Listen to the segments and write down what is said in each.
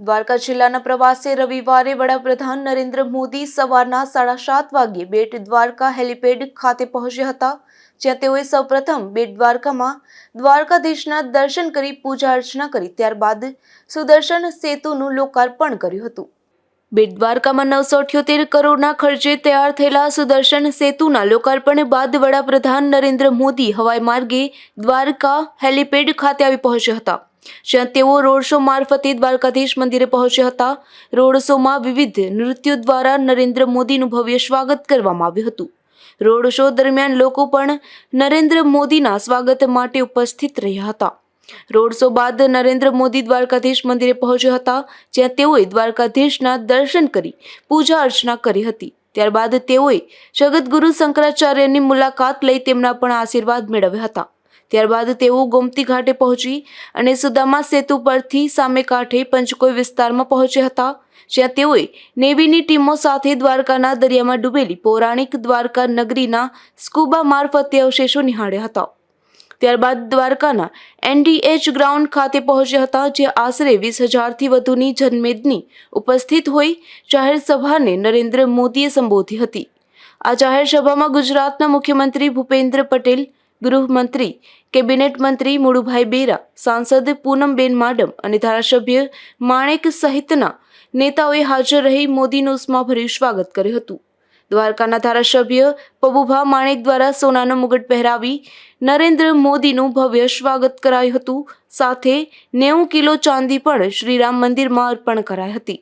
દ્વારકા જિલ્લાના પ્રવાસે રવિવારે વડાપ્રધાન નરેન્દ્ર મોદી સવારના સાડા સાત વાગ્યે બેટ દ્વારકા હેલિપેડ ખાતે પહોંચ્યા હતા, જ્યાં તેઓએ સૌપ્રથમ બેટ દ્વારકામાં દ્વારકાધીશના દર્શન કરી પૂજા અર્ચના કરી, ત્યારબાદ સુદર્શન સેતુનું લોકાર્પણ કર્યું હતું. બેટ દ્વારકામાં નવસો અઠ્યોતેર કરોડના ખર્ચે તૈયાર થયેલા સુદર્શન સેતુના લોકાર્પણ બાદ વડાપ્રધાન નરેન્દ્ર મોદી હવાઈ માર્ગે દ્વારકા હેલિપેડ ખાતે આવી પહોંચ્યા હતા. જ્યાં તેઓ રોડ શો મારફતે દ્વારકાધીશ મંદિરે પહોંચ્યા હતા. રોડ શોમાં વિવિધ નૃત્યો દ્વારા નરેન્દ્ર મોદીનું ભવ્ય સ્વાગત કરવામાં આવ્યું હતું. રોડ શો દરમિયાન લોકો પણ નરેન્દ્ર મોદીના સ્વાગત માટે ઉપસ્થિત રહ્યા હતા. રોડ શો બાદ નરેન્દ્ર મોદી દ્વારકાધીશ મંદિરે પહોંચ્યા હતા, જ્યાં તેઓએ દ્વારકાધીશના દર્શન કરી પૂજા અર્ચના કરી હતી. ત્યારબાદ તેઓએ જગતગુરુ શંકરાચાર્યની મુલાકાત લઈ તેમના પણ આશીર્વાદ મેળવ્યા હતા. ત્યારબાદ તેઓ ગોમતી ઘાટે પહોંચી અને સુદામા સેતુ પરથી સામે કાંઠે પંચકોઈ વિસ્તારમાં પહોંચ્યા હતા, જ્યાં તેઓએ નેવીની ટીમો સાથે દ્વારકાના દરિયામાં ડૂબેલી પૌરાણિક દ્વારકા નગરીના સ્કૂબા મારફતે અવશેષો નિહાળ્યા હતા. ત્યારબાદ દ્વારકાના એનડીએચ ગ્રાઉન્ડ ખાતે પહોંચ્યા હતા જે આશરે વીસ હજારથી વધુની જનમેદની ઉપસ્થિત હોઈ જાહેર સભાને નરેન્દ્ર મોદીએ સંબોધી હતી. આ જાહેર સભામાં ગુજરાતના મુખ્યમંત્રી ભૂપેન્દ્ર પટેલ ગૃહમંત્રી, કેબિનેટ મંત્રી મુળુભાઈ બેરા, સાંસદ પૂનમબેન માડમ અને ધારાસભ્ય માણેક સહિતના નેતાઓએ હાજર રહી મોદીનું ઉષ્માભર્યું સ્વાગત કર્યું હતું. દ્વારકાના ધારાસભ્ય પબુભા માણેક દ્વારા સોનાનો મુગટ પહેરાવી નરેન્દ્ર મોદીનું ભવ્ય સ્વાગત કરાયું હતું. સાથે નેવું કિલો ચાંદી પણ શ્રીરામ મંદિરમાં અર્પણ કરાઈ હતી.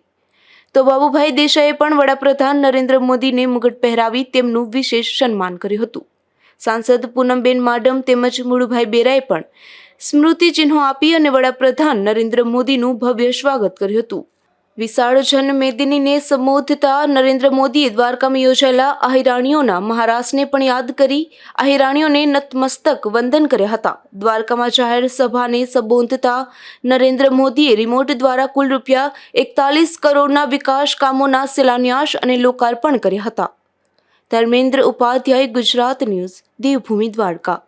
તો બાબુભાઈ દેસાઈએ પણ વડાપ્રધાન નરેન્દ્ર મોદીને મુગટ પહેરાવી તેમનું વિશેષ સન્માન કર્યું હતું. સાંસદ પૂનમબેન માડમ તેમજ મુળુભાઈ બેરાએ પણ સ્મૃતિ ચિહ્નો આપી અને વડાપ્રધાન નરેન્દ્ર મોદીનું ભવ્ય સ્વાગત કર્યું હતું. વિશાળ જનમેદનીને સંબોધતા નરેન્દ્ર મોદીએ દ્વારકામાં યોજાયેલા અહિરાણીઓના મહારાસને પણ યાદ કરી અહિરાણીઓને નતમસ્તક વંદન કર્યા હતા. દ્વારકામાં જાહેર સભાને સંબોધતા નરેન્દ્ર મોદીએ રિમોટ દ્વારા કુલ રૂપિયા એકતાલીસ કરોડના વિકાસ કામોના શિલાન્યાસ અને લોકાર્પણ કર્યા હતા. ધર્મેન્દ્ર ઉપાધ્યાય ગુજરાત ન્યૂઝ દેવભૂમિ દ્વારકા.